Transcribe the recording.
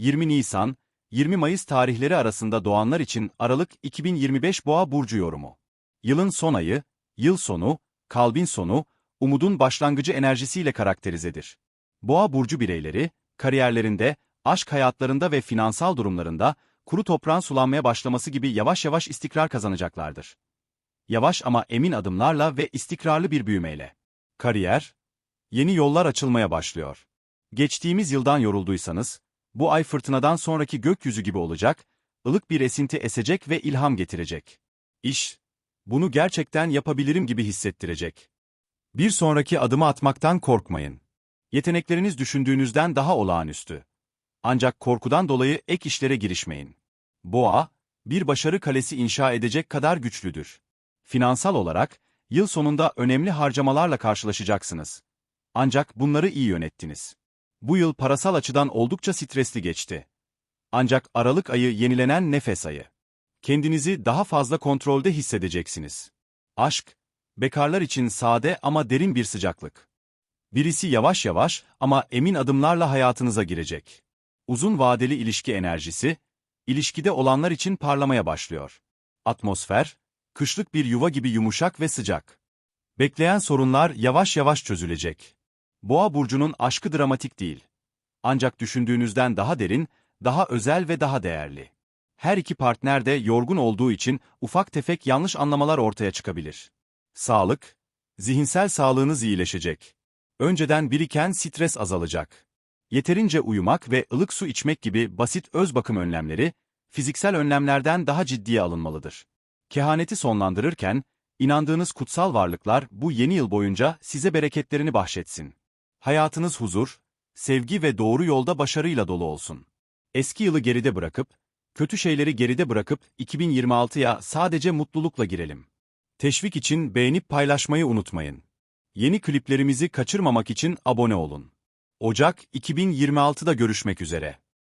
20 Nisan, 20 Mayıs tarihleri arasında doğanlar için Aralık 2025 Boğa burcu yorumu. Yılın son ayı, yıl sonu, kalbin sonu, umudun başlangıcı enerjisiyle karakterizedir. Boğa burcu bireyleri, kariyerlerinde, aşk hayatlarında ve finansal durumlarında kuru toprağın sulanmaya başlaması gibi yavaş yavaş istikrar kazanacaklardır. Yavaş ama emin adımlarla ve istikrarlı bir büyümeyle. Kariyer, yeni yollar açılmaya başlıyor. Geçtiğimiz yıldan yorulduysanız, bu ay fırtınadan sonraki gökyüzü gibi olacak, ılık bir esinti esecek ve ilham getirecek. İş, bunu gerçekten yapabilirim gibi hissettirecek. Bir sonraki adımı atmaktan korkmayın. Yetenekleriniz düşündüğünüzden daha olağanüstü. Ancak korkudan dolayı ek işlere girişmeyin. Boğa, bir başarı kalesi inşa edecek kadar güçlüdür. Finansal olarak, yıl sonunda önemli harcamalarla karşılaşacaksınız. Ancak bunları iyi yönettiniz. Bu yıl parasal açıdan oldukça stresli geçti. Ancak Aralık ayı yenilenen nefes ayı. Kendinizi daha fazla kontrolde hissedeceksiniz. Aşk, bekarlar için sade ama derin bir sıcaklık. Birisi yavaş yavaş ama emin adımlarla hayatınıza girecek. Uzun vadeli ilişki enerjisi, ilişkide olanlar için parlamaya başlıyor. Atmosfer, kışlık bir yuva gibi yumuşak ve sıcak. Bekleyen sorunlar yavaş yavaş çözülecek. Boğa burcunun aşkı dramatik değil. Ancak düşündüğünüzden daha derin, daha özel ve daha değerli. Her iki partner de yorgun olduğu için ufak tefek yanlış anlamalar ortaya çıkabilir. Sağlık, zihinsel sağlığınız iyileşecek. Önceden biriken stres azalacak. Yeterince uyumak ve ılık su içmek gibi basit öz bakım önlemleri, fiziksel önlemlerden daha ciddiye alınmalıdır. Kehaneti sonlandırırken, inandığınız kutsal varlıklar bu yeni yıl boyunca size bereketlerini bahşetsin. Hayatınız huzur, sevgi ve doğru yolda başarıyla dolu olsun. Eski yılı geride bırakıp, kötü şeyleri geride bırakıp 2026'ya sadece mutlulukla girelim. Teşvik için beğenip paylaşmayı unutmayın. Yeni kliplerimizi kaçırmamak için abone olun. Ocak 2026'da görüşmek üzere.